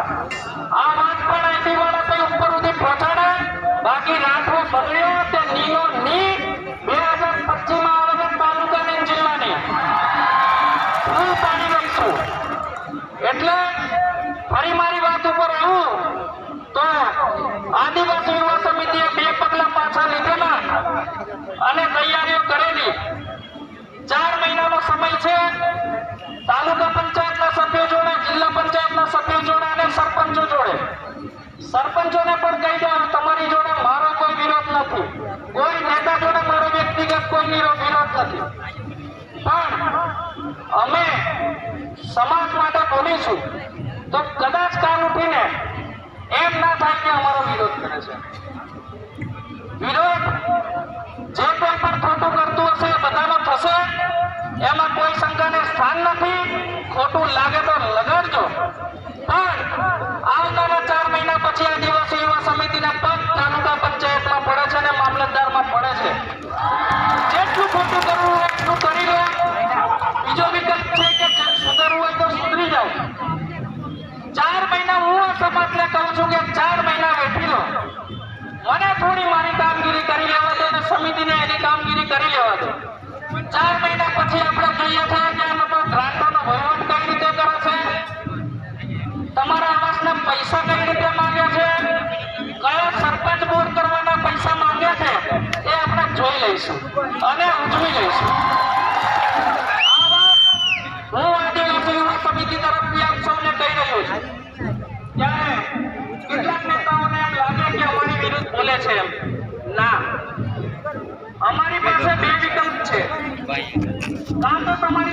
આ વાત પણ અહીંથી વાળા ઉપર સુધી પહોંચાડે. બાકી રાઠવો બગડ્યો તે નીલો ની સરપંચોને પણ કહી દઉં તમારી જોડે મારો કોઈ વિરોધ નથી. કોઈ નેતા જોડે મારો વ્યક્તિગત કોઈ વિરોધ નથી. પણ અમે સમાજ માટે બોલીશું તો કદાચ કાન ઉઠીને એમ ના થાય કે અમારો વિરોધ કરે છે. વિરોધ જે કોઈ પણ ખોટું કરતું હશે બધાનો થશે. એમાં કોઈ શંકાને સ્થાન નથી. ખોટું લાગે તો લગાડ. આ કહું છું કે ચાર મહિના વેઠી લો મને થોડી મારી કામગીરી કરી લેવા દો અને સમિતિને એની કામગીરી કરી લેવા દો. ચાર મહિના પછી આપણે જોઈએ છે કે આ લોકો ગ્રાન્ટોનો વહીવટ કઈ રીતે કરે છે? તમારા આવાસને પૈસા કઈ રીતે માંગે છે? કયો સરપંચ બોર કરવાના પૈસા માંગે છે? એ આપણે જોઈ લઈશું અને ઉજવી લઈશું. બોલે છે એમ. ના. અમારી પાસે બે વિકલ્પ છે. કાં તો તમારી